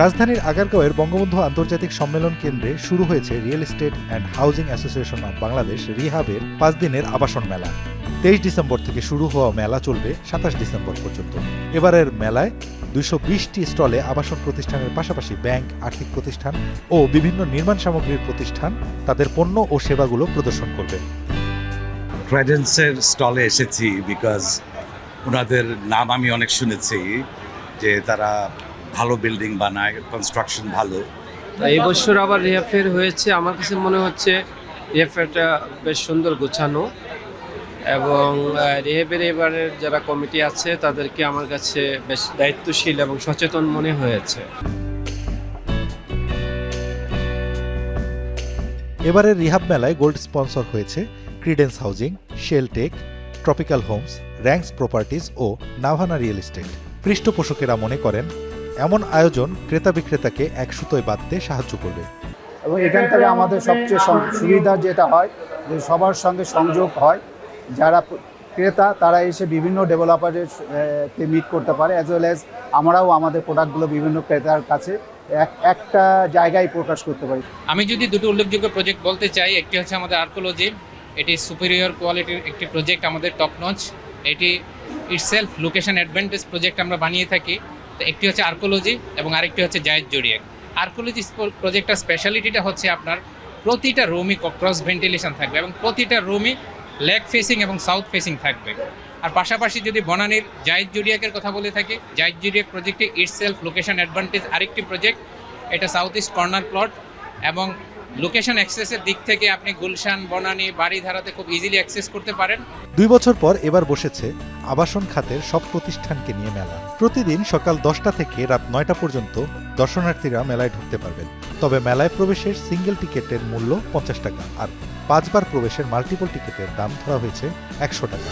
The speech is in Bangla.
রাজধানীর আগারগাঁওয়ের বঙ্গবন্ধু আন্তর্জাতিক সম্মেলন কেন্দ্রে শুরু হয়েছে real estate and housing association of Bangladesh রিহাবের পাঁচ দিনের আবাসন মেলা। তেইশ ডিসেম্বর থেকে শুরু হওয়া মেলা চলবে সাতাশ ডিসেম্বর পর্যন্ত। এবারের মেলায় দুশো বিশটি স্টলে আবাসন প্রতিষ্ঠানের পাশাপাশি ব্যাংক, আর্থিক প্রতিষ্ঠান ও বিভিন্ন নির্মাণ সামগ্রীর প্রতিষ্ঠান তাদের পণ্য ও সেবাগুলো প্রদর্শন করবে। ক্রেডেন্সের স্টলে এসেছি বিকজ ওনাদের নাম আমি অনেক শুনেছি যে তারা ভালো বিল্ডিং বানায় কনস্ট্রাকশন ভালো। এই বছর আবার রিহাফের হয়েছে। আমার কাছে মনে হচ্ছে রিহাফেরটা বেশ সুন্দর গোছানো এবং রিহেবের এবারের যারা কমিটি আছে তাদেরকে আমার কাছে বেশ দায়িত্বশীল এবং সচেতন মনে হয়েছে। এবারের রিহাব মেলায় গোল্ড স্পন্সর হয়েছে Credence Housing Sheltech Tropical Homes Rangs Properties ও নাভানা রিয়েল এস্টেট পৃষ্ঠপোষকেরা মনে করেন এমন আয়োজন ক্রেতা বিক্রেতাকে এক সুতোয় বাঁধতে সাহায্য করবে। এবং এখান থেকে আমাদের সবচেয়ে সং- সুবিধা যেটা হয় যে সবার সঙ্গে সংযোগ হয় যারা ক্রেতা তারা এসে বিভিন্ন ডেভেলপারের কে মিট করতে পারে অ্যাজ ওয়েল অ্যাজ আমরাও আমাদের প্রোডাক্টগুলো বিভিন্ন ক্রেতার কাছে এক একটা জায়গায় প্রকাশ করতে পারি। আমি যদি দুটো উল্লেখযোগ্য প্রজেক্ট বলতে চাই একটি হচ্ছে আমাদের আর্কোলজি এটি সুপিরিয়র কোয়ালিটির একটি প্রজেক্ট আমাদের টপ নচ এটি ইটসেলফ লোকেশন অ্যাডভান্টেজ প্রজেক্ট আমরা বানিয়ে থাকি। তো একটি হচ্ছে আর্কোলজি এবং আরেকটি হচ্ছে জায়েদ জড়িয়ে আর্কোলজি প্রজেক্টটার স্পেশালিটিটা হচ্ছে আপনার প্রতিটা রুমই ক্রস ভেন্টিলেশন থাকবে এবং প্রতিটা রুমই লেগ ফেসিং এবং সাউথ ফেসিং থাকবে। আর পাশাপাশি যদি বনানীর জায়েদ জুডিয়াকের কথা বলে থাকি, জায়েদ জুডিয়াক প্রজেক্টে ইটসেলফ লোকেশন অ্যাডভান্টেজ আরেকটি প্রজেক্ট এটা সাউথ ইস্ট কর্নার প্লট এবং লোকেশন অ্যাক্সেসের দিক থেকে আপনি গুলশান, বনানী বাড়িধারাতে খুব ইজিলি অ্যাক্সেস করতে পারেন। দুই বছর পর এবার বসেছে আবাসন খাতের সব প্রতিষ্ঠানকে নিয়ে মেলা। প্রতিদিন সকাল দশটা থেকে রাত নয়টা পর্যন্ত দর্শনার্থীরা মেলায় ঢুকতে পারবেন। তবে মেলায় প্রবেশের সিঙ্গেল টিকিটের মূল্য পঞ্চাশ টাকা আর পাঁচবার প্রবেশের মাল্টিপল টিকিটের দাম ধরা হয়েছে একশো টাকা।